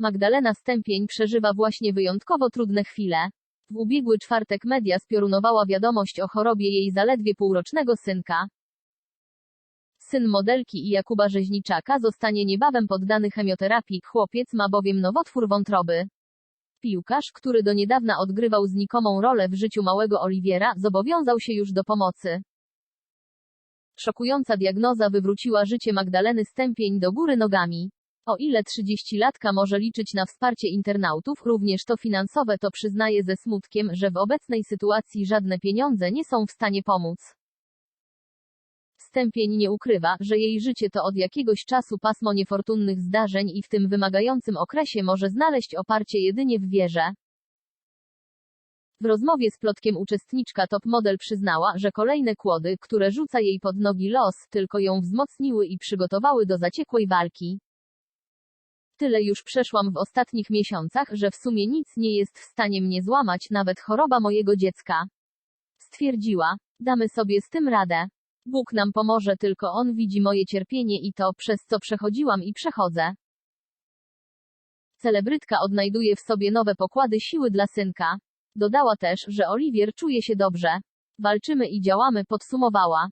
Magdalena Stępień przeżywa właśnie wyjątkowo trudne chwile. W ubiegły czwartek media spiorunowała wiadomość o chorobie jej zaledwie półrocznego synka. Syn modelki i Jakuba Rzeźniczaka zostanie niebawem poddany chemioterapii, chłopiec ma bowiem nowotwór wątroby. Piłkarz, który do niedawna odgrywał znikomą rolę w życiu małego Oliwiera, zobowiązał się już do pomocy. Szokująca diagnoza wywróciła życie Magdaleny Stępień do góry nogami. O ile 30-latka może liczyć na wsparcie internautów, również to finansowe, to przyznaje ze smutkiem, że w obecnej sytuacji żadne pieniądze nie są w stanie pomóc. Stępień nie ukrywa, że jej życie to od jakiegoś czasu pasmo niefortunnych zdarzeń i w tym wymagającym okresie może znaleźć oparcie jedynie w wierze. W rozmowie z plotkiem uczestniczka top model przyznała, że kolejne kłody, które rzuca jej pod nogi los, tylko ją wzmocniły i przygotowały do zaciekłej walki. Tyle już przeszłam w ostatnich miesiącach, że w sumie nic nie jest w stanie mnie złamać, nawet choroba mojego dziecka. Stwierdziła. Damy sobie z tym radę. Bóg nam pomoże, tylko On widzi moje cierpienie i to, przez co przechodziłam i przechodzę. Celebrytka odnajduje w sobie nowe pokłady siły dla synka. Dodała też, że Oliwier czuje się dobrze. Walczymy i działamy, podsumowała.